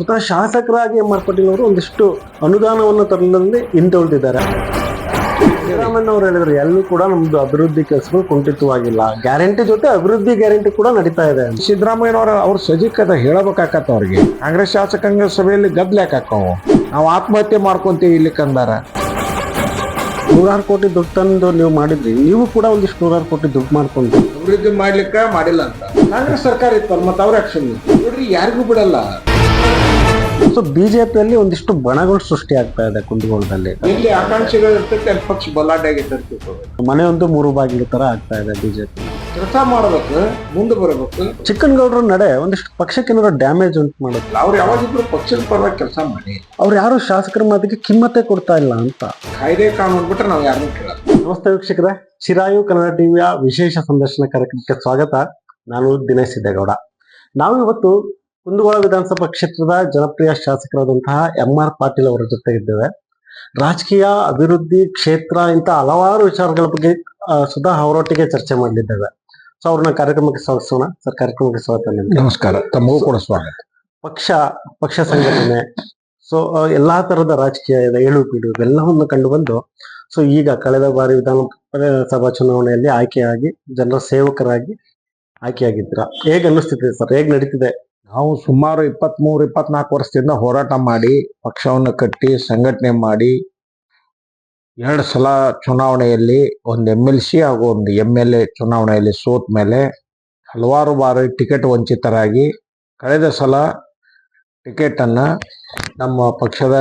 ಸ್ವತಃ ಶಾಸಕರಾಗಿ M R Patil ಅವರು ಒಂದಿಷ್ಟು ಅನುದಾನವನ್ನು ತರಲಲ್ಲಿ ಹಿಂದುಳಿದಿದ್ದಾರೆ. ಸಿದ್ದರಾಮಯ್ಯ ಅವರು ಹೇಳಿದ್ರು ಎಲ್ಲೂ ಕೂಡ ನಮ್ದು ಅಭಿವೃದ್ಧಿ ಕೆಲಸಗಳು ಕುಂಠಿತವಾಗಿಲ್ಲ. ಗ್ಯಾರಂಟಿ ಜೊತೆ ಅಭಿವೃದ್ಧಿ ಗ್ಯಾರಂಟಿ ಕೂಡ ನಡೀತಾ ಇದೆ ಸಿದ್ದರಾಮಯ್ಯನವರು ಅವ್ರು ಅವ್ರ ಸಜಿಕದ ಹೇಳಬೇಕಾಕತ್ತ ಅವ್ರಿಗೆ. ಕಾಂಗ್ರೆಸ್ ಶಾಸಕಾಂಗ ಸಭೆಯಲ್ಲಿ ಗದ್ಲಾಕಾವು ನಾವು ಆತ್ಮಹತ್ಯೆ ಮಾಡ್ಕೊಂತೀವಿ ಇಲ್ಲಿ ಕಂದಾರ. ನೂರಾರು ಕೋಟಿ ದುಡ್ಡು ತಂದು ನೀವು ಮಾಡಿದ್ರಿ. ನೀವು ಕೂಡ ಒಂದಿಷ್ಟು ನೂರಾರು ಕೋಟಿ ದುಡ್ಡು ಮಾಡ್ಕೊಂಡು ಅಭಿವೃದ್ಧಿ ಮಾಡ್ಲಿಕ್ಕೆ ಮಾಡಿಲ್ಲ ಅಂತ. ಕಾಂಗ್ರೆಸ್ ಸರ್ಕಾರ ಇತ್ತು ಮತ್ತೆ ಅವ್ರ ಆಕ್ಷನ್ ನೋಡ್ರಿ ಯಾರಿಗೂ ಬಿಡಲ್ಲ. ಸೊ ಬಿಜೆಪಿಯಲ್ಲಿ ಒಂದಿಷ್ಟು ಬಣಗಳು ಸೃಷ್ಟಿ ಆಗ್ತಾ ಇದೆ ಕುಂದಗೋಳದಲ್ಲಿ. ಇಲ್ಲಿ ಆಕಾಂಕ್ಷಿಗಳು ಇರ್ತೈತೆ ಅಲ್ಲಿ ಪಕ್ಷ ಅಂತ ಮನೆ ಒಂದು ಮೂರು ಬಾಗಿಲು ತರ ಆಗ್ತಾ ಇದೆ ಬಿಜೆಪಿ. ಕೆಲಸ ಮಾಡಬೇಕು ಮುಂದೆ ಬರಬೇಕು. ಚಿಕ್ಕನಗೌಡರ ನಡೆ ಒಂದಿಷ್ಟು ಪಕ್ಷಕ್ಕೇನಾದ್ರು ಡ್ಯಾಮೇಜ್ ಉಂಟು ಮಾಡುತ್ತೆ. ಅವ್ರು ಯಾವಾಗಿದ್ರು ಪಕ್ಷದ ಪರವಾಗಿ ಕೆಲಸ ಮಾಡಿ. ಅವ್ರು ಯಾರು ಶಾಸಕರ ಮಾತಿಗೆ ಕಿಮ್ಮತ್ತೆ ಕೊಡ್ತಾ ಇಲ್ಲ ಅಂತ. ಕಾಯ್ದೆ ಕಾನೂನು ಬಿಟ್ರೆ ನಾವು ಯಾರು ಕೇಳಲ್ಲ. ನಮಸ್ತೆ ವೀಕ್ಷಕರೇ ಚಿರಾಯು ಕನ್ನಡ ಟಿವಿಯ ವಿಶೇಷ ಸಂದರ್ಶನ ಕಾರ್ಯಕ್ರಮಕ್ಕೆ ಸ್ವಾಗತ. ನಾನು ದಿನೇಶ್ ಸಿದ್ದೇಗೌಡ. ನಾವು ಇವತ್ತು ಕುಂದಗೋಳ ವಿಧಾನಸಭಾ ಕ್ಷೇತ್ರದ ಜನಪ್ರಿಯ ಶಾಸಕರಾದಂತಹ ಎಂ ಆರ್ ಪಾಟೀಲ್ ಅವರ ಜೊತೆ ಇದ್ದೇವೆ. ರಾಜಕೀಯ ಅಭಿವೃದ್ಧಿ ಕ್ಷೇತ್ರ ಇಂತ ಹಲವಾರು ವಿಚಾರಗಳ ಬಗ್ಗೆ ಸುಧಾ ಅವರೊಟ್ಟಿಗೆ ಚರ್ಚೆ ಮಾಡಲಿದ್ದೇವೆ. ಸೊ ಅವ್ರನ್ನ ಕಾರ್ಯಕ್ರಮಕ್ಕೆ ಸ್ವಾಗತಿಸೋಣ. ಸರ್ ಕಾರ್ಯಕ್ರಮಕ್ಕೆ ಸ್ವಾಗತ ನಮಸ್ಕಾರ. ತಮಗೂ ಕೂಡ ಸ್ವಾಗತ. ಪಕ್ಷ ಪಕ್ಷ ಸಂಘಟನೆ. ಸೊ ಎಲ್ಲಾ ತರದ ರಾಜಕೀಯ ಏಳು ಬೀಡು ಇವೆಲ್ಲವನ್ನು ಕಂಡು ಬಂದು ಸೊ ಈಗ ಕಳೆದ ಬಾರಿ ವಿಧಾನ ಸಭಾ ಚುನಾವಣೆಯಲ್ಲಿ ಆಯ್ಕೆಯಾಗಿ ಜನರ ಸೇವಕರಾಗಿ ಆಯ್ಕೆಯಾಗಿದ್ದೀರಾ? ಹೇಗೆ ಅನ್ನಿಸ್ತಿದೆ ಸರ್? ಹೇಗೆ ನಡೀತಿದೆ? ನಾವು ಸುಮಾರು ಇಪ್ಪತ್ಮೂರು, ಇಪ್ಪತ್ನಾಲ್ಕು ವರ್ಷದಿಂದ ಹೋರಾಟ ಮಾಡಿ, ಪಕ್ಷವನ್ನು ಕಟ್ಟಿ, ಸಂಘಟನೆ ಮಾಡಿ, ಎರಡು ಸಲ ಚುನಾವಣೆಯಲ್ಲಿ ಒಂದು ಎಂ ಎಲ್ ಸಿ ಹಾಗೂ ಒಂದು ಎಂ ಎಲ್ ಎ ಚುನಾವಣೆಯಲ್ಲಿ ಸೋತ ಮೇಲೆ ಹಲವಾರು ಬಾರಿ ಟಿಕೆಟ್ ವಂಚಿತರಾಗಿ ಕಳೆದ ಸಲ ಟಿಕೆಟನ್ನು ನಮ್ಮ ಪಕ್ಷದ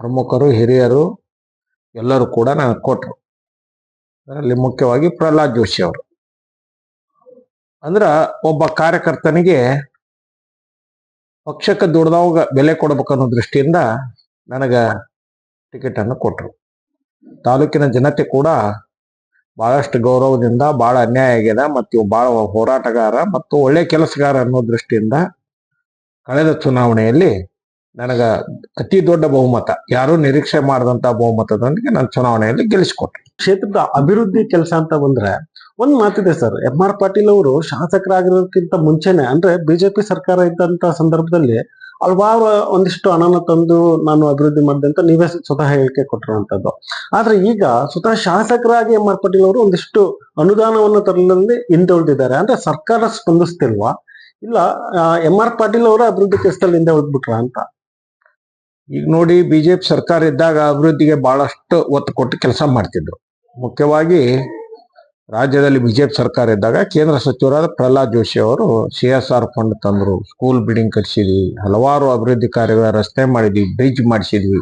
ಪ್ರಮುಖರು, ಹಿರಿಯರು ಎಲ್ಲರೂ ಕೂಡ ನನಗೆ ಕೊಟ್ಟರು. ಅದರಲ್ಲಿ ಮುಖ್ಯವಾಗಿ ಪ್ರಹ್ಲಾದ್ ಜೋಶಿ ಅವರು. ಅಂದ್ರೆ ಒಬ್ಬ ಕಾರ್ಯಕರ್ತನಿಗೆ ಪಕ್ಷಕ್ಕೆ ದುಡ್ದವಾಗ ಬೆಲೆ ಕೊಡ್ಬೇಕನ್ನೋ ದೃಷ್ಟಿಯಿಂದ ನನಗ ಟಿಕೆಟ್ ಅನ್ನು ಕೊಟ್ರು. ತಾಲೂಕಿನ ಜನತೆ ಕೂಡ ಬಹಳಷ್ಟು ಗೌರವದಿಂದ, ಬಹಳ ಅನ್ಯಾಯ ಆಗ್ಯದ ಮತ್ತು ಇವು ಬಹಳ ಹೋರಾಟಗಾರ ಮತ್ತು ಒಳ್ಳೆ ಕೆಲಸಗಾರ ಅನ್ನೋ ದೃಷ್ಟಿಯಿಂದ ಕಳೆದ ಚುನಾವಣೆಯಲ್ಲಿ ನನಗ ಅತಿ ದೊಡ್ಡ ಬಹುಮತ, ಯಾರು ನಿರೀಕ್ಷೆ ಮಾಡದಂತ ಬಹುಮತದೊಂದಿಗೆ ನಾನು ಚುನಾವಣೆಯಲ್ಲಿ ಗೆಲ್ಲಿಸಿಕೊಟ್ಟೆ. ಕ್ಷೇತ್ರದ ಅಭಿವೃದ್ಧಿ ಕೆಲಸ ಅಂತ ಬಂದ್ರೆ ಒಂದ್ ಮಾತಿದೆ ಸರ್, ಎಂ ಆರ್ ಪಾಟೀಲ್ ಅವರು ಶಾಸಕರಾಗಿರೋದಕ್ಕಿಂತ ಮುಂಚೆನೆ, ಅಂದ್ರೆ ಬಿಜೆಪಿ ಸರ್ಕಾರ ಇದ್ದಂತ ಸಂದರ್ಭದಲ್ಲಿ ಹಲವಾರು ಒಂದಿಷ್ಟು ಹಣನ ತಂದು ನಾನು ಅಭಿವೃದ್ಧಿ ಮಾಡಿದೆ ಅಂತ ನೀವೇ ಸ್ವತಃ ಹೇಳಿಕೆ ಕೊಟ್ಟಿರುವಂತದ್ದು. ಆದ್ರೆ ಈಗ ಸ್ವತಃ ಶಾಸಕರಾಗಿ ಎಂ ಆರ್ ಪಾಟೀಲ್ ಅವರು ಒಂದಿಷ್ಟು ಅನುದಾನವನ್ನು ತರಲಲ್ಲಿ ಹಿಂದುಳಿದಿದ್ದಾರೆ ಅಂದ್ರೆ ಸರ್ಕಾರ ಸ್ಪಂದಿಸ್ತಿಲ್ವಾ? ಇಲ್ಲ ಎಂ ಆರ್ ಪಾಟೀಲ್ ಅವರು ಅಭಿವೃದ್ಧಿ ಕೆಲಸದಲ್ಲಿ ಹಿಂದೆ ಉಳಿದ್ಬಿಟ್ರ ಅಂತ? ಈಗ ನೋಡಿ, ಬಿಜೆಪಿ ಸರ್ಕಾರ ಇದ್ದಾಗ ಅಭಿವೃದ್ಧಿಗೆ ಬಹಳಷ್ಟು ಒತ್ತು ಕೊಟ್ಟು ಕೆಲಸ ಮಾಡ್ತಿದ್ರು. ಮುಖ್ಯವಾಗಿ ರಾಜ್ಯದಲ್ಲಿ ಬಿಜೆಪಿ ಸರ್ಕಾರ ಇದ್ದಾಗ ಕೇಂದ್ರ ಸಚಿವರಾದ ಪ್ರಹ್ಲಾದ್ ಜೋಶಿ ಅವರು ಸಿ ಎಸ್ ಆರ್ ಫಂಡ್ ತಂದ್ರು ಸ್ಕೂಲ್ ಬಿಲ್ಡಿಂಗ್ ಕಟ್ಸಿದ್ವಿ, ಹಲವಾರು ಅಭಿವೃದ್ಧಿ ಕಾರ್ಯಗಳ ರಸ್ತೆ ಮಾಡಿದ್ವಿ ಬ್ರಿಡ್ಜ್ ಮಾಡಿಸಿದ್ವಿ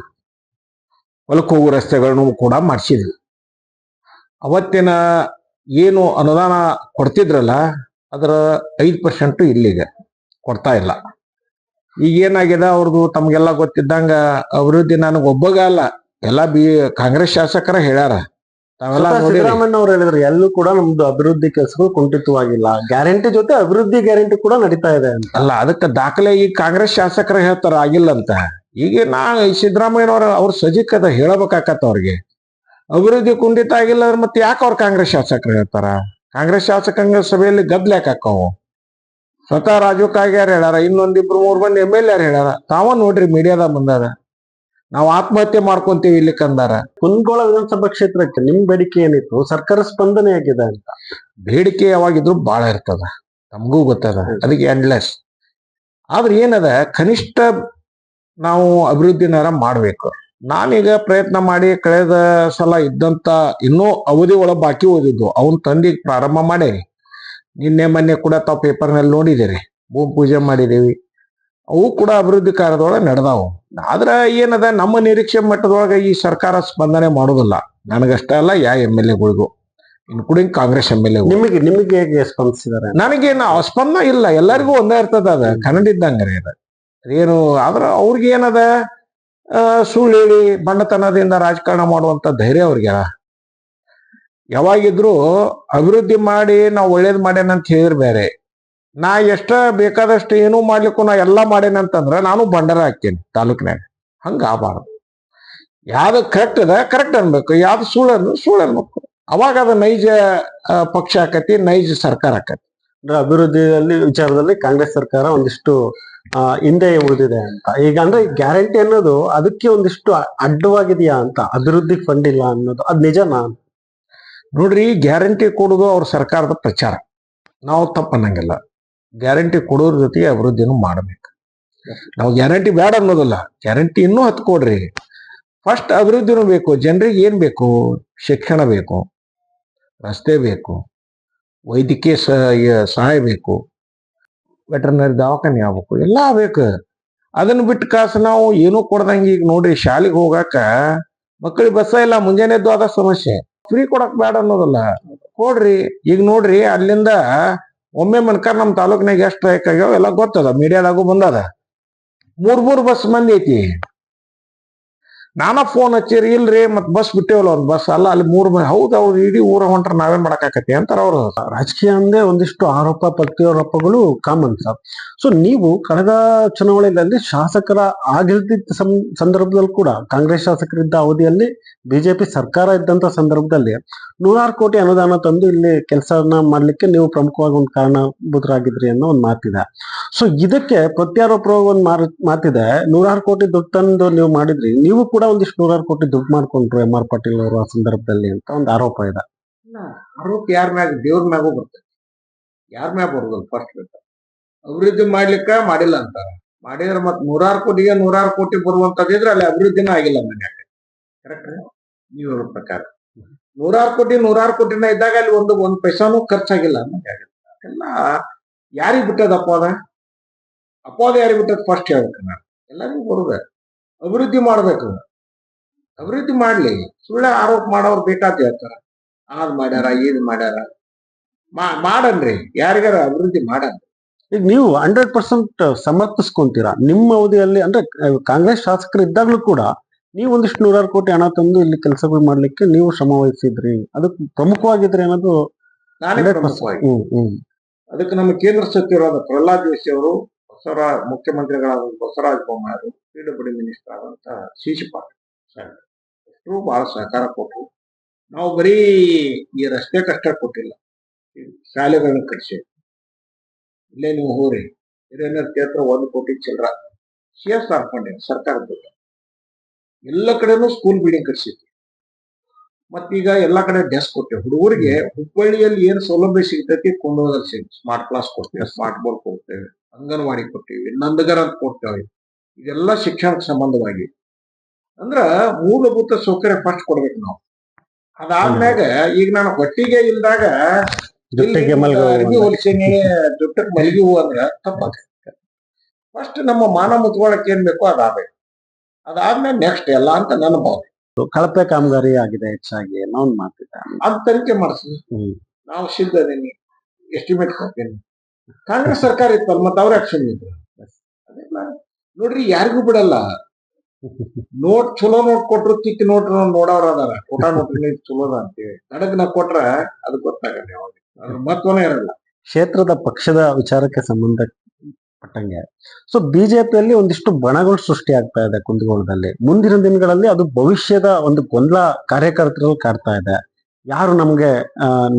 ಹೊಲಕ್ಕೆ ಹೋಗುವ ರಸ್ತೆಗಳನ್ನು ಕೂಡ ಮಾಡಿಸಿದ್ವಿ. ಅವತ್ತಿನ ಏನು ಅನುದಾನ ಕೊಡ್ತಿದ್ರಲ್ಲ, ಅದರ ಐದು ಪರ್ಸೆಂಟು ಇಲ್ಲಿಗೆ ಕೊಡ್ತಾ ಇಲ್ಲ. ಈಗ ಏನಾಗಿದೆ, ಅವ್ರದ್ದು ತಮಗೆಲ್ಲ ಗೊತ್ತಿದ್ದಂಗೆ ಅಭಿವೃದ್ಧಿ ನನಗೆ ಒಬ್ಬಗ ಅಲ್ಲ, ಎಲ್ಲ ಬಿ ಕಾಂಗ್ರೆಸ್ ಶಾಸಕರ ಹೇಳ್ಯಾರ. ಸಿದ್ದರಾಮಯ್ಯ ಅವರು ಹೇಳಿದ್ರು ಎಲ್ಲೂ ಕೂಡ ನಮ್ದು ಅಭಿವೃದ್ಧಿ ಕೆಲಸಗಳು ಕುಂಠಿತವಾಗಿಲ್ಲ. ಗ್ಯಾರಂಟಿ ಜೊತೆ ಅಭಿವೃದ್ಧಿ ಗ್ಯಾರಂಟಿ ಕೂಡ ನಡೀತಾ ಇದೆ ಅಂತ. ಅಲ್ಲ ಅದಕ್ಕೆ ದಾಖಲೆ ಈ ಕಾಂಗ್ರೆಸ್ ಶಾಸಕರ ಹೇಳ್ತಾರ ಆಗಿಲ್ಲ ಅಂತ ಈಗ ನಾ ಸಿದ್ದರಾಮಯ್ಯನವ್ರ ಅವ್ರ ಸಜಿಕದ ಹೇಳಬೇಕಾಕತ್ತ ಅವ್ರಿಗೆ. ಅಭಿವೃದ್ಧಿ ಕುಂಠಿತ ಆಗಿಲ್ಲ ಅಂದ್ರೆ ಮತ್ತೆ ಯಾಕೆ ಅವ್ರ ಕಾಂಗ್ರೆಸ್ ಶಾಸಕರು ಹೇಳ್ತಾರ? ಕಾಂಗ್ರೆಸ್ ಶಾಸಕಾಂಗ ಸಭೆಯಲ್ಲಿ ಗದ್ಲಾಕಾವು ಸ್ವತಃ ರಾಜು ಕಾಗ್ಯಾರ ಹೇಳ್ಯಾರ ಇನ್ನೊಂದಿಬ್ರು ಮೂರ್ ಮಂದಿ ಎಂ ಎಲ್ ಯಾರು ಹೇಳ್ಯಾರ? ತಾವ ನೋಡ್ರಿ ಮೀಡಿಯಾದಾಗ ಬಂದಾರ. ನಾವು ಆತ್ಮಹತ್ಯೆ ಮಾಡ್ಕೊಂತೀವಿ ಇಲ್ಲಿ ಕಂದಾರ. ಕುಂದಗೋಳ ವಿಧಾನಸಭಾ ಕ್ಷೇತ್ರಕ್ಕೆ ನಿಮ್ ಬೇಡಿಕೆ ಏನಿತ್ತು? ಸರ್ಕಾರ ಸ್ಪಂದನೆ ಆಗಿದೆ ಅಂತ. ಬೇಡಿಕೆ ಯಾವಾಗಿದ್ರು ಬಹಳ ಇರ್ತದ. ನಮಗೂ ಗೊತ್ತದ. ಅದಕ್ಕೆ ಎಂಡ್ಲೆಸ್ ಆದ್ರೆ ಏನದ? ಕನಿಷ್ಠ ನಾವು ಅಭಿವೃದ್ಧಿನಾರ ಮಾಡ್ಬೇಕು. ನಾನೀಗ ಪ್ರಯತ್ನ ಮಾಡಿ ಕಳೆದ ಸಲ ಇದ್ದಂತ ಇನ್ನೂ ಅವಧಿ ಒಳಗೆ ಬಾಕಿ ಓದಿದ್ದು ಅವನ್ ತಂದಿಗೆ ಪ್ರಾರಂಭ ಮಾಡೇನಿ ನಿನ್ನೆ ಮೊನ್ನೆ ಕೂಡ ತಾವು ಪೇಪರ್ನಲ್ಲಿ ನೋಡಿದಿರಿ. ಭೂಮಿ ಪೂಜೆ ಮಾಡಿದೀವಿ. ಅವು ಕೂಡ ಅಭಿವೃದ್ಧಿ ಕಾರ್ಯದೊಳಗೆ ನಡೆದಾವು. ಆದ್ರೆ ಏನದ ನಮ್ಮ ನಿರೀಕ್ಷೆ ಮಟ್ಟದೊಳಗೆ ಈ ಸರ್ಕಾರ ಸ್ಪಂದನೆ ಮಾಡೋದಿಲ್ಲ. ನನಗಷ್ಟೇ ಅಲ್ಲ ಯಾ M L ಎಗಳಿಗೂ including Congress M L A ನಿಮಗೆ ನಿಮಗೆ ಹೇಗೆ ಸ್ಪಂದಿಸಿದ್ದಾರೆ? ನನಗೇನು ಸ್ಪಂದನ ಇಲ್ಲ. ಎಲ್ಲರಿಗೂ ಒಂದೇ ಇರ್ತದ ಅದ ಕನ್ನಡ ಇದ್ದಂಗ್ರಿ ಅದ. ಏನು ಆದ್ರ ಅವ್ರಿಗೆ ಏನದ ಸುಳ್ಳು ಹೇಳಿ ಬಂಡತನದಿಂದ ರಾಜಕಾರಣ ಮಾಡುವಂತ ಧೈರ್ಯ ಅವ್ರಿಗೆ ಯಾವಾಗಿದ್ರು ಅಭಿವೃದ್ಧಿ ಮಾಡಿ ನಾವು ಒಳ್ಳೇದು ಮಾಡ್ಯಾನಂತ ಹೇಳಿದ್ರೆ ಬೇರೆ. ನಾ ಎಷ್ಟ ಬೇಕಾದಷ್ಟು ಏನೂ ಮಾಡ್ಲಿಕ್ಕೂ ನಾ ಎಲ್ಲಾ ಮಾಡೇನಂತಂದ್ರ ನಾನು ಬಂಡರ ಹಾಕೇನಿ ತಾಲೂಕಿನಾಗ ಹಂಗ ಆಗಬಾರ್ದು. ಯಾವ್ದು ಕರೆಕ್ಟ್ ಅದ ಕರೆಕ್ಟ್ ಅನ್ಬೇಕು. ಯಾವ್ದು ಸುಳ್ಳು ಸುಳ್ಳು ಅನ್ಬೇಕು. ಅವಾಗ ಅದು ನೈಜ ಪಕ್ಷ ಆಕತಿ ನೈಜ ಸರ್ಕಾರ ಆಕತಿ. ಅಂದ್ರೆ ಅಭಿವೃದ್ಧಿಯಲ್ಲಿ ವಿಚಾರದಲ್ಲಿ ಕಾಂಗ್ರೆಸ್ ಸರ್ಕಾರ ಒಂದಿಷ್ಟು ಹಿಂದೆ ಉಳಿದಿದೆ ಅಂತ. ಈಗ ಅಂದ್ರೆ ಗ್ಯಾರಂಟಿ ಅನ್ನೋದು ಅದಕ್ಕೆ ಒಂದಿಷ್ಟು ಅಡ್ಡವಾಗಿದೆಯಾ ಅಂತ. ಅಭಿವೃದ್ಧಿ ಫಂಡ್ ಇಲ್ಲ ಅನ್ನೋದು. ಅದು ನಿಜನಾ? ನೋಡ್ರಿ ಗ್ಯಾರಂಟಿ ಕೊಡೋದು ಅವ್ರ ಸರ್ಕಾರದ ಪ್ರಚಾರ. ನಾವು ತಪ್ಪನ್ನಂಗಿಲ್ಲ ಗ್ಯಾರಂಟಿ ಕೊಡೋದ್ರ ಜೊತೆಗೆ ಅಭಿವೃದ್ಧಿನೂ ಮಾಡಬೇಕು. ನಾವು ಗ್ಯಾರಂಟಿ ಬೇಡ ಅನ್ನೋದಲ್ಲ, ಗ್ಯಾರಂಟಿ ಇನ್ನೂ ಹತ್ತು ಕೊಡ್ರಿ. ಫಸ್ಟ್ ಅಭಿವೃದ್ಧಿನೂ ಬೇಕು, ಜನರಿಗೆ ಏನು ಬೇಕು? ಶಿಕ್ಷಣ ಬೇಕು, ರಸ್ತೆ ಬೇಕು, ವೈದ್ಯಕೀಯ ಸಹಾಯ ಬೇಕು, ವೆಟರ್ನರಿ ದವಾಖಾನೆ ಆಗ್ಬೇಕು, ಎಲ್ಲ ಬೇಕು. ಅದನ್ನ ಬಿಟ್ಟು ಕಾಸು ನಾವು ಏನೂ ಕೊಡ್ದಂಗೆ ಈಗ ನೋಡ್ರಿ, ಶಾಲೆಗೆ ಹೋಗಾಕ ಮಕ್ಕಳಿಗೆ ಬಸ್ಸ ಇಲ್ಲ, ಮುಂಜಾನೆ ಎದ್ದು ಅದ ಸಮಸ್ಯೆ. ಫ್ರೀ ಕೊಡಕ್ ಬೇಡ ಅನ್ನೋದಲ್ಲ. ಕೊಡ್ರಿ, ಈಗ ನೋಡ್ರಿ ಅಲ್ಲಿಂದ ಒಮ್ಮೆ ಮನ್ಕರ್ ನಮ್ಮ ತಾಲೂಕ್ನಾಗ ಎಷ್ಟು ಸ್ಟ್ರೈಕ್ ಆಗ್ಯಾವ ಎಲ್ಲ ಗೊತ್ತದ ಮೀಡಿಯಾದಾಗೂ ಬಂದದ. ಮೂರು ಮೂರು ಬಸ್ ಮಂದಿ ಐತಿ. ನಾನ ಫೋನ್ ಹಚ್ಚಿರಿ, ಇಲ್ರಿ ಮತ್ ಬಸ್ ಬಿಟ್ಟೇವಲ್ಲ ಒಂದ್ ಬಸ್ ಅಲ್ಲ, ಅಲ್ಲಿ ಮೂರ್ ಮಂದಿ, ಹೌದ್, ಅವ್ರು ಇಡೀ ಊರ ಹೊಂಟ್ರ ನಾವೇನ್ ಮಾಡಕಾಕತಿ ಅಂತಾರ ಅವ್ರು. ರಾಜಕೀಯ ಅಂದ್ರೆ ಒಂದಿಷ್ಟು ಆರೋಪ ಪ್ರತ್ಯಾರೋಪಗಳು ಕಾಮನ್ ಸರ್ ಸೊ ನೀವು ಕಳೆದ ಚುನಾವಣೆಯಲ್ಲಿ ಶಾಸಕರ ಆಗಿರ್ದಿದ್ದ ಸಂದರ್ಭದಲ್ಲಿ ಕೂಡ, ಕಾಂಗ್ರೆಸ್ ಶಾಸಕರಿದ್ದ ಅವಧಿಯಲ್ಲಿ ಬಿಜೆಪಿ ಸರ್ಕಾರ ಇದ್ದಂತ ಸಂದರ್ಭದಲ್ಲಿ ನೂರಾರು ಕೋಟಿ ಅನುದಾನ ತಂದು ಇಲ್ಲಿ ಕೆಲಸನ ಮಾಡ್ಲಿಕ್ಕೆ ನೀವು ಪ್ರಮುಖವಾಗಿ ಒಂದು ಕಾರಣಭೂತರಾಗಿದ್ರಿ ಅನ್ನೋ ಒಂದು ಮಾತಿದೆ. ಸೊ ಇದಕ್ಕೆ ಪ್ರತ್ಯಾರೋಪ ಒಂದು ಮಾತಿದೆ. ನೂರಾರು ಕೋಟಿ ದುಡ್ಡು ತಂದು ನೀವು ಮಾಡಿದ್ರಿ. ನೀವು ಕೂಡ ಒಂದಿಷ್ಟು ನೂರಾರು ಕೋಟಿ ದುಡ್ಡು ಮಾಡ್ಕೊಂಡ್ರು ಎಂ ಆರ್ ಪಾಟೀಲ್ ಅವರು ಆ ಸಂದರ್ಭದಲ್ಲಿ ಅಂತ ಒಂದು ಆರೋಪ ಇದೆ. ಆರೋಪ ಯಾರ ಮ್ಯಾಗ, ದೇವ್ರ ಮ್ಯಾಗೂ ಬರ್ತೈತಿ ಯಾರ ಮ್ಯಾಗ ಬರೋದಲ್ಲ ಫಸ್ಟ್ ಅಭಿವೃದ್ಧಿ ಮಾಡ್ಲಿಕ್ಕ ಮಾಡಿಲ್ಲ ಅಂತಾರ. ಮಾಡಿದ್ರೆ ಮತ್ತೆ ನೂರಾರು ಕೋಟಿಗೆ ನೂರಾರು ಕೋಟಿ ಬರುವಂತದಿದ್ರೆ ಅಲ್ಲಿ ಅಭಿವೃದ್ಧಿನ ಆಗಿಲ್ಲ ಮನ್ಯಾಗ. ಕರೆಕ್ಟ್ ನೀವು ಹೇಳೋ ಪ್ರಕಾರ. ನೂರಾರು ಕೋಟಿ, ನೂರಾರು ಕೋಟಿನ ಇದ್ದಾಗ ಅಲ್ಲಿ ಒಂದು, ಒಂದ್ ಪೈಸಾನು ಖರ್ಚಾಗಿಲ್ಲ ಮನ್ಯಾಗ. ಎಲ್ಲ ಯಾರಿಗ್ ಬಿಟ್ಟದಪ್ಪ ಅಪವಾದ ಅಪವಾದ ಯಾರಿಗ್ ಬಿಟ್ಟದ ಫಸ್ಟ್ ಹೇಳ್ಬೇಕು ನಾನು. ಎಲ್ಲರಿಗೂ ಬರುದ ಅಭಿವೃದ್ಧಿ ಮಾಡ್ಬೇಕು. ಅಭಿವೃದ್ಧಿ ಮಾಡ್ಲಿ. ಸುಳ್ಳೆ ಆರೋಪ ಮಾಡೋರು ಬೇಕಾದ ಹೇಳ್ತಾರ. ಅದ್ ಮಾಡ್ಯಾರ ಇದ್ ಮಾಡ್ಯಾರ. ಮಾಡನ್ರಿ. ಯಾರಿಗಾರ ಅಭಿವೃದ್ಧಿ ಮಾಡನ್ರಿ. ಈಗ ನೀವು ಹಂಡ್ರೆಡ್ ಪರ್ಸೆಂಟ್ ಸಮರ್ಥಿಸ್ಕೊಂತೀರಾ? ನಿಮ್ಮ ಅವಧಿಯಲ್ಲಿ ಅಂದ್ರೆ ಕಾಂಗ್ರೆಸ್ ಶಾಸಕರು ಇದ್ದಾಗ್ಲೂ ಕೂಡ ನೀವು ಒಂದಿಷ್ಟು ನೂರಾರು ಕೋಟಿ ಹಣ ತಂದು ಇಲ್ಲಿ ಕೆಲಸಗಳು ಮಾಡ್ಲಿಕ್ಕೆ ನೀವು ಶ್ರಮ ವಹಿಸಿದ್ರಿ. ಅದಕ್ಕೆ ಪ್ರಮುಖವಾಗಿದ್ರೆ ಅನ್ನೋದು ಅದಕ್ಕೆ ನಮ್ಮ ಕೇಂದ್ರ ಸಚಿವರಾದ ಪ್ರಹ್ಲಾದ್ ಜೋಶಿ ಅವರು ಬಸವರಾ ಮುಖ್ಯಮಂತ್ರಿಗಳಾದ ಬಸವರಾಜ ಬೊಮ್ಮಾಯಿ ಡಬ್ಲ್ಯೂ ಮಿನಿಸ್ಟರ್ ಆದಂತ ಸಿ ಪಾಟೀಲ್ ಸಾಹೇಬ್ರು. ಅಷ್ಟ್ರು ಬಹಳ ಸಹಕಾರ ಕೊಟ್ಟರು ನಾವು ಬರೀ ಈ ರಸ್ತೆ ಕಷ್ಟ ಕೊಟ್ಟಿಲ್ಲ. ಶಾಲೆಗಳನ್ನ ಕಟ್ಸಿ. ಇಲ್ಲೇ ನೀವು ಹೋಗ್ರಿ. ಹಿರಿಯರ ಕ್ಷೇತ್ರ ಒಂದು ಕೋಟಿ ಚಿಲ್ಲರ ಸಿ ಎಸ್ ಆರ್ ಫಂಡ್ ಸರ್ಕಾರದ. ಎಲ್ಲ ಕಡೆನೂ ಸ್ಕೂಲ್ ಬಿಲ್ಡಿಂಗ್ ಕಟ್ಸಿದ್ವಿ ಮತ್ತೀಗ ಎಲ್ಲಾ ಕಡೆ ಡೆಸ್ಕ್ ಕೊಟ್ಟೇವೆ ಹುಡುಗರಿಗೆ ಹುಬ್ಬಳ್ಳಿಯಲ್ಲಿ ಏನ್ ಸೌಲಭ್ಯ ಸಿಗ್ತೈತಿ ಕುಂದೋದಲ್ಲಿ ಸಿಗ್ ಸ್ಮಾರ್ಟ್ ಕ್ಲಾಸ್ ಕೊಡ್ತೇವೆ ಸ್ಮಾರ್ಟ್ ಬೋರ್ಡ್ ಕೊಡ್ತೇವೆ ಅಂಗನವಾಡಿ ಕೊಡ್ತೇವೆ ನಂದಗರ ಅಂತ ಕೊಡ್ತೇವೆ. ಇದೆಲ್ಲ ಶಿಕ್ಷಣಕ್ಕೆ ಸಂಬಂಧವಾಗಿ. ಅಂದ್ರ ಮೂಲಭೂತ ಸೌಕರ್ಯ ಫಸ್ಟ್ ಕೊಡ್ಬೇಕು ನಾವು. ಅದಾದ್ಮ್ಯಾಗ ಈಗ ನಾನು ಹೊಟ್ಟಿಗೆ ಇಲ್ದಾಗ ಅರ್ಬಿ ಹೊಲ್ಸೇನಿ ಮಲಗಿ ಹೂ ಅಂದ್ರ ತಪ್ಪಾಗುತ್ತೆ ಫಸ್ಟ್ ನಮ್ಮ ಮಾನ ಮುತ್ಕೊಳಕ್ ಏನ್ ಬೇಕೋ ಅದಾಗಬೇಕು. ಅದಾದ್ಮೇಲೆ ನೆಕ್ಸ್ಟ್ ಎಲ್ಲ ಅಂತ ನನ್ನ ಭಾವನೆ. ಕಳಪೆ ಕಾಮಗಾರಿ ಆಗಿದೆ ಹೆಚ್ಚಾಗಿ ಅನ್ನೋ ಒಂದು ಮಾತಿದೆ ಅದ್ ತನಿಖೆ ಮಾಡಿಸಿ. ಹ್ಮ್. ನಾವು ಸಿದ್ಧ ಅದೀನಿ ಎಸ್ಟಿಮೇಟ್ ಕೊಡ್ತೇನೆ. ಕಾಂಗ್ರೆಸ್ ಸರ್ಕಾರ ಇತ್ತಲ್ಲ ಮತ್ತೆ ಅವ್ರ ಆಕ್ಷನ್ ಇದ್ರು ಅದೆಲ್ಲ ನೋಡ್ರಿ ಯಾರಿಗೂ ಬಿಡಲ್ಲ. ನೋಟ್ ಚಲೋ ನೋಟ್ ಕೊಟ್ರು ತಿಕ್ಕಿ ನೋಟ್ ನೋಡೋರ ಅದಾರ. ಕೊಟ್ಟ ನೋಟ್ ಚಲೋದ ಅಂತೇಳಿ ನಾ ಕೊಟ್ರ ಅದು ಗೊತ್ತಾಗಲ್ಲ ಯಾವಾಗ. ಅದ್ರ ಮಹತ್ವನೇ ಇರಲ್ಲ. ಕ್ಷೇತ್ರದ ಪಕ್ಷದ ವಿಚಾರಕ್ಕೆ ಸಂಬಂಧಪಟ್ಟಂಗೆ ಸೊ ಬಿಜೆಪಿಯಲ್ಲಿ ಒಂದಿಷ್ಟು ಬಣಗಳು ಸೃಷ್ಟಿ ಆಗ್ತಾ ಇದೆ ಕುಂದಗೋಳದಲ್ಲಿ. ಮುಂದಿನ ದಿನಗಳಲ್ಲಿ ಅದು ಭವಿಷ್ಯದ ಒಂದು ಗೊಂದಲ ಕಾರ್ಯಕರ್ತರಲ್ಲಿ ಕಾಡ್ತಾ ಇದೆ. ಯಾರು ನಮ್ಗೆ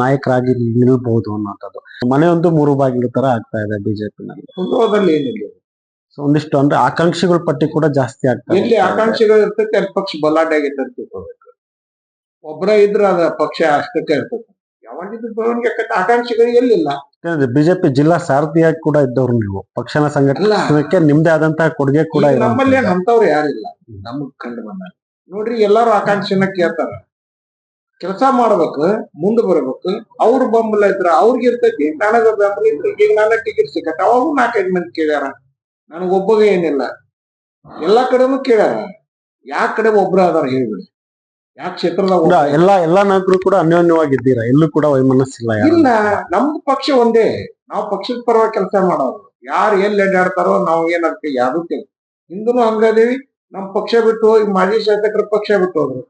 ನಾಯಕರಾಗಿ ನಿಲ್ಬಹುದು ಅನ್ನೋಂಥದ್ದು. ಮನೆಯೊಂದು ಮೂರು ಬಾಗಿಲು ತರ ಆಗ್ತಾ ಇದೆ ಬಿಜೆಪಿನಲ್ಲಿ ಕುಂದಗೋಳದಲ್ಲಿ ಏನಿಲ್ಲ ಸೊ ಒಂದಿಷ್ಟು ಅಂದ್ರೆ ಆಕಾಂಕ್ಷಿಗಳ ಪಟ್ಟಿ ಕೂಡ ಜಾಸ್ತಿ ಆಗ್ತದೆ ಇಲ್ಲಿ ಆಕಾಂಕ್ಷಿಗಳು ಇರ್ತೈತೆ ಅಲ್ಲಿ ಪಕ್ಷ ಬಲಾಢ್ಯ ಆಗೈತೆ ಅಂತ ತಿಳ್ಕೊಬೇಕು ಒಬ್ರ ಇದ್ರ ಅದ ಪಕ್ಷ ಅಷ್ಟಕ್ಕೆ ಇರ್ತೈತೆ ಯಾವಾಗಿದ್ರು ಬೆಳವಣಿಗೆ ಆಕೈತಿ ಆಕಾಂಕ್ಷಿಗಳು ಎಲ್ಲಿಲ್ಲ? ಬಿಜೆಪಿ ಜಿಲ್ಲಾ ಸಾರಥಿಯಾಗಿ ಕೂಡ ಇದ್ದವ್ರು ನೀವು. ಪಕ್ಷನ ಸಂಘಟನೆಗೆ ನಿಮ್ದೇ ಆದಂತಹ ಕೊಡುಗೆ ಕೂಡ ನಮ್ಮಲ್ಲಿ. ಅಂತವ್ರು ಯಾರಿಲ್ಲ. ನಮಗ್ ಕಂಡು ಬಂದ. ನೋಡ್ರಿ ಎಲ್ಲಾರು ಆಕಾಂಕ್ಷೆನ ಕೇಳ್ತಾರ. ಕೆಲಸ ಮಾಡ್ಬೇಕು ಮುಂದೆ ಬರ್ಬೇಕು. ಅವ್ರ ಬೆಂಬಲ ಇದ್ರ ಅವ್ರಿಗೆ ಇರ್ತೈತಿ. ನನಗ ಬೆಂಬಲ ಇದ್ರ ಈಗ ನನ್ನ ಟಿಕೆಟ್ ಸಿಕ್ಕತ್ತೆ ಅವಾಗೂ ನಾಲ್ಕೈದು ಮಂದಿ ಕೇಳ್ಯಾರ. ನನಗೊಬ್ಬಗ ಏನಿಲ್ಲ. ಎಲ್ಲಾ ಕಡೆನೂ ಕೇಳ್ಯಾರ. ಯಾವ ಕಡೆ ಒಬ್ರ ಅದಾರ ಹೇಳ್ಬಿಡಿ. ಯಾವ ಕ್ಷೇತ್ರದಾಗ ಎಲ್ಲಾ ಎಲ್ಲಾ ನಾಯಕರು ಕೂಡ ಅನ್ಯೋನ್ಯವಾಗಿದ್ದೀರಾ? ಎಲ್ಲೂ ಕೂಡ ವೈಮನಸ್ಸಿಲ್ಲ ಇಲ್ಲ ನಮ್ದು ಪಕ್ಷ ಒಂದೇ. ನಾವು ಪಕ್ಷದ ಪರವಾಗಿ ಕೆಲಸ ಮಾಡೋರು ಯಾರು ಎಲ್ಲಿ ಅಡ್ಡಾಡ್ತಾರೋ ನಾವು ಏನಂತ ಯಾರು ಕೇಳಿ ಹಿಂದೂ ಹಂಗದೀವಿ ನಮ್ ಪಕ್ಷ ಬಿಟ್ಟು ಹೋಗಿ ಮಾಜಿ ಶಾಸಕರ ಪಕ್ಷ ಬಿಟ್ಟು ಹೋದ್ರು.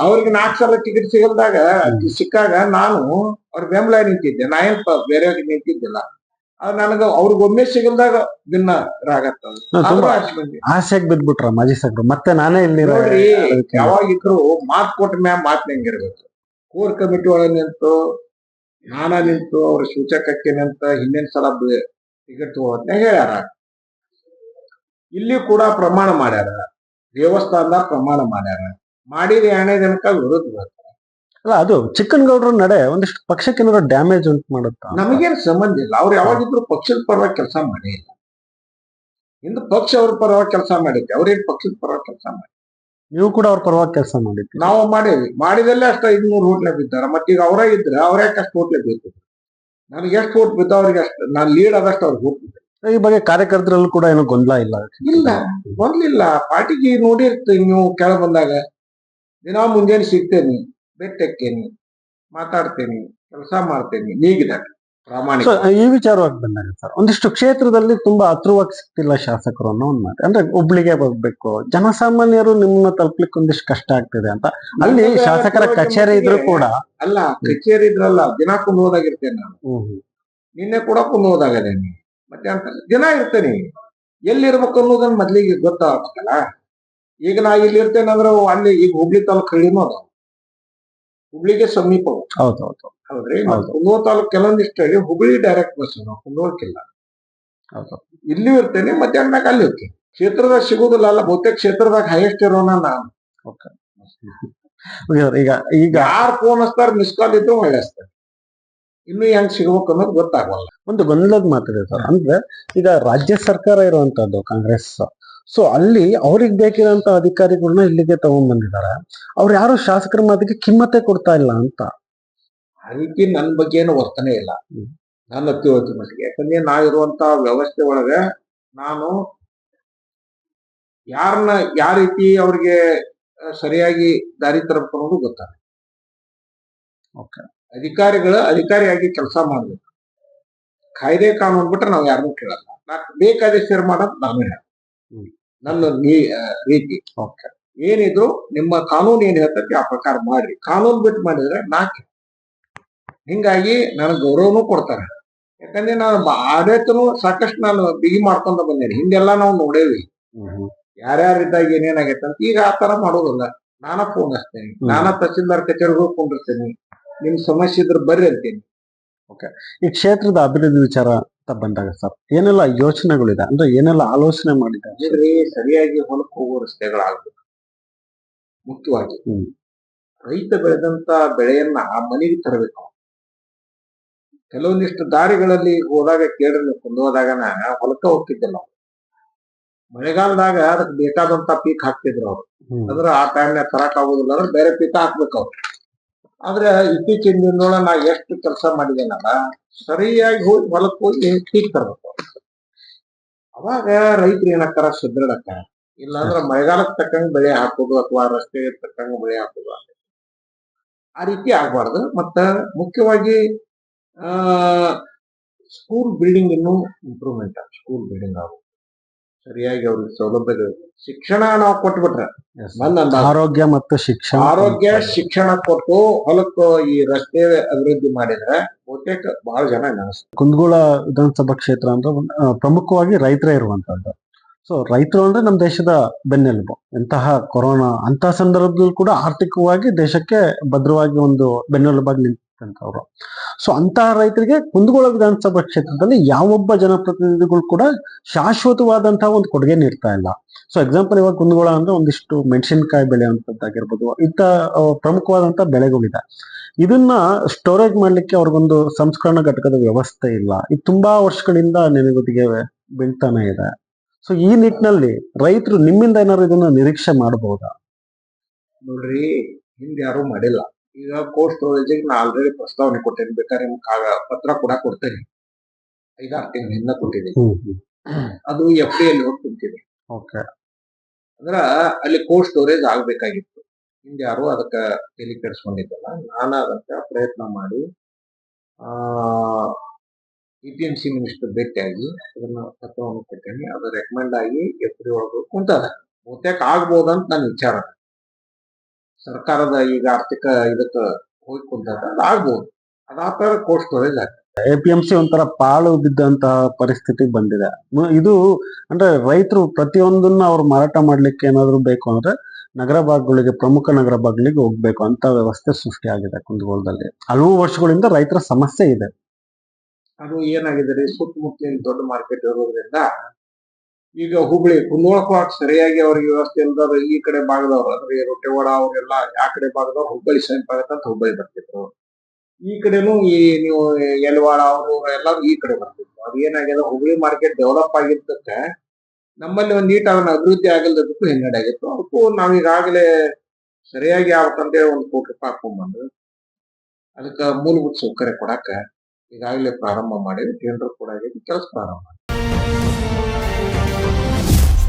ಅವ್ರಿಗೆ ನಾಲ್ಕು ಸಲ ಟಿಕೆಟ್ ಸಿಗಲ್ದಾಗ ಸಿಕ್ಕಾಗ ನಾನು ಅವ್ರ ಬೆಂಬಲ ನಿಂತಿದ್ದೆ. ನಾ ಏನ್ ಪ- ಬೇರೆ ನಿಂತಿದ್ದಿಲ್ಲ. ನನಗ ಅವ್ರಿಗೊಮ್ಮೆ ಸಿಗಲ್ದಾಗ ದಿನ ರಾಗತ್ತ ಆಸೆಗ್ ಬಿದ್ಬಿಟ್ರ ಮಾಜಿ ಸಾಹೇಬ್ರು ಮತ್ತೆ ನಾನೇ ಇಲ್ಲಿ ಯಾವಾಗ ಇದ್ರು ಮಾತ್ ಕೊಟ್ಟ ಮ್ಯಾಮ್ ಮಾತ್ ಹೆಂಗಿರ್ಬೇಕು ಕೋರ್ ಕಮಿಟಿ ಒಳಗೆ ನಿಂತು ನಾನ ನಿಂತು ಅವ್ರ ಸೂಚಕಕ್ಕೆ ನಿಂತ ಹಿಂದಿನ ಸಲ ಟಿಕೆಟ್ ತಗೋತ್ನಾಗ ಹೇಳ್ಯಾರ. ಇಲ್ಲಿ ಕೂಡ ಪ್ರಮಾಣ ಮಾಡ್ಯಾರ. ದೇವಸ್ಥಾನದ ಪ್ರಮಾಣ ಮಾಡ್ಯಾರ. ಮಾಡಿದ ಎರಡನೇ ದಿನಕ್ಕ ವಿರೋಧ ಬರ್ತಾರೆ. ಅಲ್ಲ ಅದು ಚಿಕ್ಕನಗೌಡರ ನಡೆ ಒಂದಿಷ್ಟು ಪಕ್ಷಕ್ಕೆ ಏನಾದ್ರು ಡ್ಯಾಮೇಜ್ ಉಂಟು ಮಾಡುತ್ತಾ ನಮಗೇನ್ ಸಂಬಂಧ ಇಲ್ಲ. ಅವ್ರು ಯಾವಾಗಿದ್ರು ಪಕ್ಷದ ಪರವಾಗಿ ಕೆಲಸ ಮಾಡೇ ಇಲ್ಲ. ಇಂದು ಪಕ್ಷ ಅವ್ರ ಪರವಾಗಿ ಕೆಲಸ ಮಾಡಿದ್ದೆ. ಅವ್ರೇನ್ ಪಕ್ಷದ ಪರವಾಗಿ ಕೆಲಸ ಮಾಡಿ ನೀವು ಕೂಡ ಅವ್ರ ಪರವಾಗಿ ಕೆಲಸ ಮಾಡಿದ್ರಿ. ನಾವು ಮಾಡೇವಿ ಮಾಡಿದಲ್ಲೇ ಅಷ್ಟ ಐದ್ನೂರು ಹೋಟ್ಲೆ ಬಿದ್ದಾರ. ಮತ್ತೀಗ ಅವರೇ ಇದ್ರೆ ಅವ್ರೇ ಅಷ್ಟು ಹೋಟ್ಲೆ ಬೇಕು? ನನಗೆ ಎಷ್ಟು ಓಟ್ ಬಿದ್ದ ಅವ್ರಿಗೆ ಅಷ್ಟು ನಾನು ಲೀಡ್ ಆದಷ್ಟು ಅವ್ರಿಗೆ ಹೋಟ್ ಬಿದ್ದೆ ಈ ಬಗ್ಗೆ ಕಾರ್ಯಕರ್ತರಲ್ಲೂ ಕೂಡ ಏನೋ ಗೊಂದಲ ಇಲ್ಲ. ಇಲ್ಲ. ಗೊಂದಲಿಲ್ಲ ಪಾರ್ಟಿಗೆ ನೋಡಿರ್ತೀನಿ ನೀವು ಕೆಳ ಬಂದಾಗ. ದಿನ ಮುಂಜಾನೆ ಸಿಗ್ತೇನಿ. ಬೆಟ್ಟಕ್ಕೇನಿ ಮಾತಾಡ್ತೇನೆ ಕೆಲಸ ಮಾಡ್ತೇನೆ ನೀಗಿದಾಗ ಪ್ರಾಮಾಣಿಕ. ಈ ವಿಚಾರವಾಗಿ ಬಂದಾಗ ಸರ್ ಒಂದಿಷ್ಟು ಕ್ಷೇತ್ರದಲ್ಲಿ ತುಂಬಾ ಹತ್ರವಾಗಿ ಸಿಗ್ತಿಲ್ಲ ಶಾಸಕರು ಅನ್ನೋ ಒಂದು ಮಾತು. ಅಂದ್ರೆ ಹುಬ್ಳಿಗೆ ಬರ್ಬೇಕು ಜನಸಾಮಾನ್ಯರು ನಿಮ್ಮನ್ನ ತಲುಪ್ಲಿಕ್ಕೆ ಒಂದಿಷ್ಟು ಕಷ್ಟ ಆಗ್ತಿದೆ ಅಂತ. ಅಲ್ಲಿ ಶಾಸಕರ ಕಚೇರಿ ಇದ್ರು ಕೂಡ ಅಲ್ಲ ಕಚೇರಿ ಇದ್ರಲ್ಲ ದಿನ ಕುಂದು ಹೋದಾಗಿರ್ತೇನೆ ನಾನು. ನಿನ್ನೆ ಕೂಡ ಕುಂದು ಹೋದಾಗದೇನೆ ಮತ್ತೆ ಅಂತ ದಿನ ಇರ್ತೇನೆ. ಎಲ್ಲಿರ್ಬೇಕು ಅನ್ನೋದನ್ನ ಮೊದ್ಲಿಗೆ ಗೊತ್ತಾಗ್ತಲ್ಲ ಈಗ ನಾ ಇಲ್ಲಿ ಇರ್ತೇನೆ ಅಂದ್ರೆ ಅಲ್ಲಿ ಈಗ ಹುಬ್ಳಿ ತಾಲೂಕು ಅದಾವ ಹುಬ್ಳಿಗೆ ಸಮೀಪ ಹೌದೌದು ಹೌದು ಹೌದು. ಹೌದ್ರಿ? ಹೌದು. ಕುಂದೋ ತಾಲೂಕು ಕೆಲವೊಂದಿಷ್ಟು ಹೇಳಿ ಹುಬ್ಳಿ ಡೈರೆಕ್ಟ್ ಬಸ್ ನಾವು ಇಲ್ಲಿ ಹೌದು. ಇಲ್ಲಿ ಇರ್ತೇನೆ ಮಧ್ಯಾಹ್ನದಾಗ ಅಲ್ಲಿ ಹೋಗ್ತೀನಿ ಕ್ಷೇತ್ರದಾಗ ಸಿಗುದಿಲ್ಲ ಅಲ್ಲ ಬಹುತೇಕ ಕ್ಷೇತ್ರದಾಗ ಹೈಯೆಸ್ಟ್ ಇರೋನ ನಾನು. ಈಗ ಈಗ ಯಾರು ಫೋನ್ ಹಚ್ತಾರ ಮಿಸ್ ಕಾಲ್ ಇದ್ರು ಒಳ್ಳೆ ಹಚ್ತಾರೆ. ಇನ್ನು ಹೆಂಗ್ ಸಿಗ್ಬೇಕು ಅನ್ನೋದು ಗೊತ್ತಾಗಲ್ಲ ಒಂದು ಗೊಂದಲದ ಮಾತಿದೆ ಸರ್. ಅಂದ್ರೆ ಈಗ ರಾಜ್ಯ ಸರ್ಕಾರ ಇರುವಂತದ್ದು ಕಾಂಗ್ರೆಸ್. ಸೊ ಅಲ್ಲಿ ಅವ್ರಿಗೆ ಬೇಕಿರೋಂತ ಅಧಿಕಾರಿಗಳನ್ನ ಇಲ್ಲಿಗೆ ತಗೊಂಡ್ ಬಂದಿದ್ದಾರೆ ಅವ್ರು ಯಾರು ಶಾಸಕರ ಮಾತಿಗೆ ಕಿಮ್ಮತ್ತೆ ಕೊಡ್ತಾ ಇಲ್ಲ ಅಂತ ಆ ರೀತಿ ನನ್ನ ಬಗ್ಗೆ ಏನು ವರ್ತನೆ ಇಲ್ಲ. ನನ್ನ ತಿಳುವಳಿಕೆ ಮಟ್ಟಿಗೆ ಯಾಕಂದ್ರೆ ಇರುವಂತ ವ್ಯವಸ್ಥೆ ಒಳಗೆ ನಾನು ಯಾರನ್ನ ಯಾವ ರೀತಿ ಅವ್ರಿಗೆ ಸರಿಯಾಗಿ ದಾರಿ ತರಬೇಕು ಅನ್ನೋದು ಗೊತ್ತಾಗ. ಅಧಿಕಾರಿಗಳು ಅಧಿಕಾರಿಯಾಗಿ ಕೆಲಸ ಮಾಡ್ಬೇಕು ಕಾಯ್ದೆ ಕಾನೂನು ಬಿಟ್ರೆ ನಾವು ಯಾರನ್ನೂ ಕೇಳಲ್ಲ ನಾ ಬೇಕಾದ ಸೇರ್ ಮಾಡೋದು ನಾನು ಹೇಳ. ನನ್ನ ರೀತಿ ಏನಿದ್ರು ನಿಮ್ಮ ಕಾನೂನು ಏನ್ ಹೇಳ್ತೈತಿ ಆ ಪ್ರಕಾರ ಮಾಡ್ರಿ. ಕಾನೂನು ಬಿಟ್ಟು ಮಾಡಿದ್ರೆ ನಾಕೆ? ಹಿಂಗಾಗಿ ನನಗೆ ಗೌರವನು ಕೊಡ್ತಾರೆ. ಯಾಕಂದ್ರೆ ನಾನು ಆಡಳಿತನು ಸಾಕಷ್ಟು ನಾನು ಬಿಗಿ ಮಾಡ್ಕೊಂಡ ಬಂದೇನೆ. ಹಿಂದೆಲ್ಲ ನಾವು ನೋಡೇವಿ. ಯಾರ್ಯಾರಿದ್ದಾಗ ಏನೇನಾಗೈತೆ ಅಂತ ಈಗ ಆ ತರ ಮಾಡೋದಿಲ್ಲ. ನಾನ ಫೋನ್ ಹಚ್ತೇನೆ. ನಾನ ತಹಸೀಲ್ದಾರ್ ಕಚೇರಿಗೂ ಹೋಗ್ಕೊಂಡಿರ್ತೇನೆ ನಿಮ್ ಸಮಸ್ಯೆ ಇದ್ರೆ ಬರ್ರಿ ಓಕೆ. ಈ ಕ್ಷೇತ್ರದ ಅಭಿವೃದ್ಧಿ ವಿಚಾರ ಅಂತ ಬಂದಾಗ ಸರ್ ಏನೆಲ್ಲ ಯೋಚನೆಗಳಿದೆ? ಅಂದ್ರೆ ಏನೆಲ್ಲ ಆಲೋಚನೆ ಮಾಡಿದ್ದಾರೆ ಸರಿಯಾಗಿ ಹೊಲಕ್ಕೆ ಹೋಗೋ ರಸ್ತೆಗಳಾಗ್ಬೇಕು. ಮುಖ್ಯವಾಗಿ ರೈತ ಬೆಳೆದಂತ ಬೆಳೆಯನ್ನ ಆ ಮನೆಗೆ ತರಬೇಕು ಕೆಲವೊಂದಿಷ್ಟು ದಾರಿಗಳಲ್ಲಿ ಹೋದಾಗ ಕೇಳಿದ್ರೆ ಕುಂದೋದಾಗ ನಾ ಹೊಲಕ್ಕ ಹೋಗ್ತಿದ್ದಿಲ್ಲ ಮಳೆಗಾಲದಾಗ ಅದಕ್ಕೆ ಬೇಕಾದಂತ ಪೀಕ್ ಹಾಕ್ತಿದ್ರು ಅವ್ರು. ಅಂದ್ರೆ ಆ ಟೈಮ್ನಾಗ ತರಕ್ ಆಗುದಿಲ್ಲ ಅಂದ್ರೆ ಬೇರೆ ಪೀಕ್ ಹಾಕ್ಬೇಕು ಅವ್ರು. ಆದ್ರೆ ಇತ್ತೀಚಿನ ದಿನದೊಳಗೆ ನಾ ಎಷ್ಟು ಕೆಲಸ ಮಾಡಿದೇನಲ್ಲ, ಸರಿಯಾಗಿ ಹೋಗಿ ಹೊಲಕ್ಕೆ ಹೋಗಿ ಪೀಕ್ ತರಬೇಕು. ಅವಾಗ ರೈತರು ಏನಕ್ಕಾರ ಸುದೃಢಕ್ಕ ಇಲ್ಲಾಂದ್ರೆ ಮಳೆಗಾಲಕ್ಕೆ ತಕ್ಕಂಗೆ ಬೆಳೆ ಹಾಕೋದು ಅಥವಾ ರಸ್ತೆಗೆ ತಕ್ಕಂಗೆ ಬೆಳೆ ಹಾಕೋದು. ಆ ರೀತಿ ಆಗ್ಬಾರ್ದು. ಮತ್ತ ಮುಖ್ಯವಾಗಿ ಸ್ಕೂಲ್ ಬಿಲ್ಡಿಂಗ್ ಇನ್ನೂ ಇಂಪ್ರೂವ್ಮೆಂಟ್ ಸ್ಕೂಲ್ ಬಿಲ್ಡಿಂಗ್ ಆಗು. ಸರಿಯಾಗಿ ಅವ್ರಿಗೆ ಸೌಲಭ್ಯಗಳು ಶಿಕ್ಷಣ ನಾವು ಕೊಟ್ಬಿಟ್ರೆ. ಆರೋಗ್ಯ ಮತ್ತು ಶಿಕ್ಷಣ ಆರೋಗ್ಯ ಶಿಕ್ಷಣ ಕೊಟ್ಟು ಹೊಲಕ್ಕೆ ಈ ರಸ್ತೆ ಅಭಿವೃದ್ಧಿ ಮಾಡಿದ್ರೆ ಬಹುತೇಕ ಬಹಳ ಜನ ಕುಂದಗೋಳ ವಿಧಾನಸಭಾ ಕ್ಷೇತ್ರ ಅಂದ್ರೆ ಒಂದು, ಪ್ರಮುಖವಾಗಿ ರೈತರೇ ಇರುವಂತದ್ದು ಸೊ ರೈತರು ಅಂದ್ರೆ ನಮ್ಮ ದೇಶದ ಬೆನ್ನೆಲುಬು. ಎಂತಹ ಕೊರೋನಾ ಅಂತ ಸಂದರ್ಭದಲ್ಲೂ ಕೂಡ ಆರ್ಥಿಕವಾಗಿ ದೇಶಕ್ಕೆ ಭದ್ರವಾಗಿ ಒಂದು ಬೆನ್ನೆಲುಬಾಗಿ ನಿಂತಂತವ್ರು ಸೊ ಅಂತಹ ರೈತರಿಗೆ ಕುಂದಗೋಳ ವಿಧಾನಸಭಾ ಕ್ಷೇತ್ರದಲ್ಲಿ ಯಾವೊಬ್ಬ ಜನಪ್ರತಿನಿಧಿಗಳು ಕೂಡ ಶಾಶ್ವತವಾದಂತಹ ಒಂದು ಕೊಡುಗೆ ನೀಡ್ತಾ ಇಲ್ಲ. ಸೊ ಎಕ್ಸಾಂಪಲ್ ಇವಾಗ ಕುಂದಗೋಳ ಅಂದ್ರೆ ಒಂದಿಷ್ಟು ಮೆಣಸಿನಕಾಯಿ ಬೆಳೆಯುವಂತದ್ದಾಗಿರ್ಬೋದು, ಇಂಥ ಪ್ರಮುಖವಾದಂತಹ ಪ್ರಮುಖವಾದಂತ ಬೆಳೆಗಳಿದೆ. ಇದನ್ನ ಸ್ಟೋರೇಜ್ ಮಾಡ್ಲಿಕ್ಕೆ ಅವ್ರಿಗೊಂದು ಸಂಸ್ಕರಣಾ ಘಟಕದ ವ್ಯವಸ್ಥೆ ಇಲ್ಲ. ಇದು ತುಂಬಾ ವರ್ಷಗಳಿಂದ ನೆನೆಗುದಿಗೆ ಬೀಳ್ತಾನೆ ಇದೆ. ಸೊ ಈ ನಿಟ್ಟಿನಲ್ಲಿ ರೈತರು ನಿಮ್ಮಿಂದ ಏನಾದ್ರು ಇದನ್ನ ನಿರೀಕ್ಷೆ ಮಾಡಬಹುದಾ ನೋಡ್ರಿ, ಹಿಂದೆ ಯಾರು ಮಾಡಿಲ್ಲ. ಈಗ ಕೋಲ್ಡ್ ಸ್ಟೋರೇಜ್ ನಾ ಆಲ್ರೆಡಿ ಪ್ರಸ್ತಾವನೆ ಕೊಟ್ಟೇನಿ. ಬೇಕಾದ್ರೆ ನಿಮ್ಗೆ ಕಾಗ ಪತ್ರ ಕೂಡ ಕೊಡ್ತೇನೆ. ಐದಾರು ತಿಂಗಳ ಹಿಂದೆ ಕೊಟ್ಟಿದ್ದೀನಿ ಅದು ಎಫ್ ಡಿ ಅಲ್ಲಿ ಹೋಗಿ ಕುಂತಿದೆ. ಓಕೆ. ಅಂದ್ರ ಅಲ್ಲಿ ಕೋಲ್ಡ್ ಸ್ಟೋರೇಜ್ ಆಗ್ಬೇಕಾಗಿತ್ತು. ಹಿಂದೆ ಯಾರು ಅದಕ್ಕ ತಲೆ ಕೆಡಿಸ್ಕೊಂಡಿದ್ದಲ್ಲ ನಾನು ಅದಕ್ಕೆ ಪ್ರಯತ್ನ ಮಾಡಿ ಆ E P M C minister ಭೇಟಿಯಾಗಿ ಅದನ್ನ ಪತ್ರವನ್ನು ಕೊಟ್ಟೇನೆ ಅದು ರೆಕಮೆಂಡ್ ಆಗಿ ಎಫ್ ಡಿ ಒಳಗೆ ಕುಂತದ. ಬಹುತೇಕ ಆಗ್ಬೋದಂತ ನನ್ನ ವಿಚಾರ. ಸರ್ಕಾರದ ಈಗ ಆರ್ಥಿಕ ಇದಕ್ಕ ಹೋಗಿ ಕುಂತದ ಅದು ಆಗ್ಬೋದು. ಅದಾದ ಕೋರ್ಸ್ ಸ್ಟೋರೇಜ್ ಆಗ್ತದೆ. ಎ ಪಿ ಎಂ ಸಿ ಒಂಥರ ಪಾಳು ಬಿದ್ದಂತಹ ಪರಿಸ್ಥಿತಿ ಬಂದಿದೆ. ಇದು ಅಂದ್ರೆ ರೈತರು ಪ್ರತಿಯೊಂದನ್ನ ಅವ್ರು ಮಾರಾಟ ಮಾಡ್ಲಿಕ್ಕೆ ಏನಾದ್ರು ಬೇಕು ಅಂದ್ರೆ ನಗರ ಭಾಗಗಳಿಗೆ ಪ್ರಮುಖ ನಗರ ಭಾಗಗಳಿಗೆ ಹೋಗ್ಬೇಕು. ಅಂತ ವ್ಯವಸ್ಥೆ ಸೃಷ್ಟಿಯಾಗಿದೆ ಕುಂದಗೋಳದಲ್ಲಿ. ಹಲವು ವರ್ಷಗಳಿಂದ ರೈತರ ಸಮಸ್ಯೆ ಇದೆ. ಅದು ಏನಾಗಿದೆ ರೀ? ಸುತ್ತಮುತ್ತಲಿನ ದೊಡ್ಡ ಮಾರ್ಕೆಟ್ ಇರೋದ್ರಿಂದ ಈಗ ಹುಬ್ಳಿ ಕುಂದೋಳಕ್ ಸರಿಯಾಗಿ ಅವ್ರಿಗೆ ವ್ಯವಸ್ಥೆ ಇಲ್ದವ್ರು ಈ ಕಡೆ ಭಾಗದವ್ರು, ಅಂದ್ರೆ ರೊಟ್ಟೆವಾಡ ಅವರೆಲ್ಲ ಆ ಕಡೆ ಭಾಗದವ್ರು ಹುಬ್ಬಳ್ಳಿ ಸಮೀಪ ಆಗತ್ತ ಅಂತ ಹುಬ್ಬಳ್ಳಿ ಬರ್ತಿದ್ರು. ಈ ಕಡೆನು ಈ ನೀವು ಎಲ್ವಾಡ ಅವರು ಎಲ್ಲರೂ ಈ ಕಡೆ ಬರ್ತಿದ್ರು. ಅದು ಏನಾಗಿದೆ, ಹುಬ್ಳಿ ಮಾರ್ಕೆಟ್ ಡೆವಲಪ್ ಆಗಿದ್ದಕ್ಕೆ ನಮ್ಮಲ್ಲಿ ಒಂದ್ ನೀಟ್ ಅವನ ಅಭಿವೃದ್ಧಿ ಆಗಲ್ದಕ್ಕೂ ಹಿನ್ನಡೆ ಆಗಿತ್ತು. ಅದಕ್ಕೂ ನಾವ್ ಈಗಾಗಲೇ ಸರಿಯಾಗಿ ಆಗ್ಬೇಕಂತೇಳಿ ಒಂದು ಕೋಟಿ ರೂಪಾಯಿ ಹಾಕೊಂಡ್ಬಂದು ಅದಕ್ಕೆ ಮೂಲಭೂತ ಸೌಕರ್ಯ ಕೊಡಾಕ ಈಗಾಗಲೇ ಪ್ರಾರಂಭ ಮಾಡಿ ಟೆಂಡರ್ ಕೂಡ ಕೆಲಸ ಪ್ರಾರಂಭ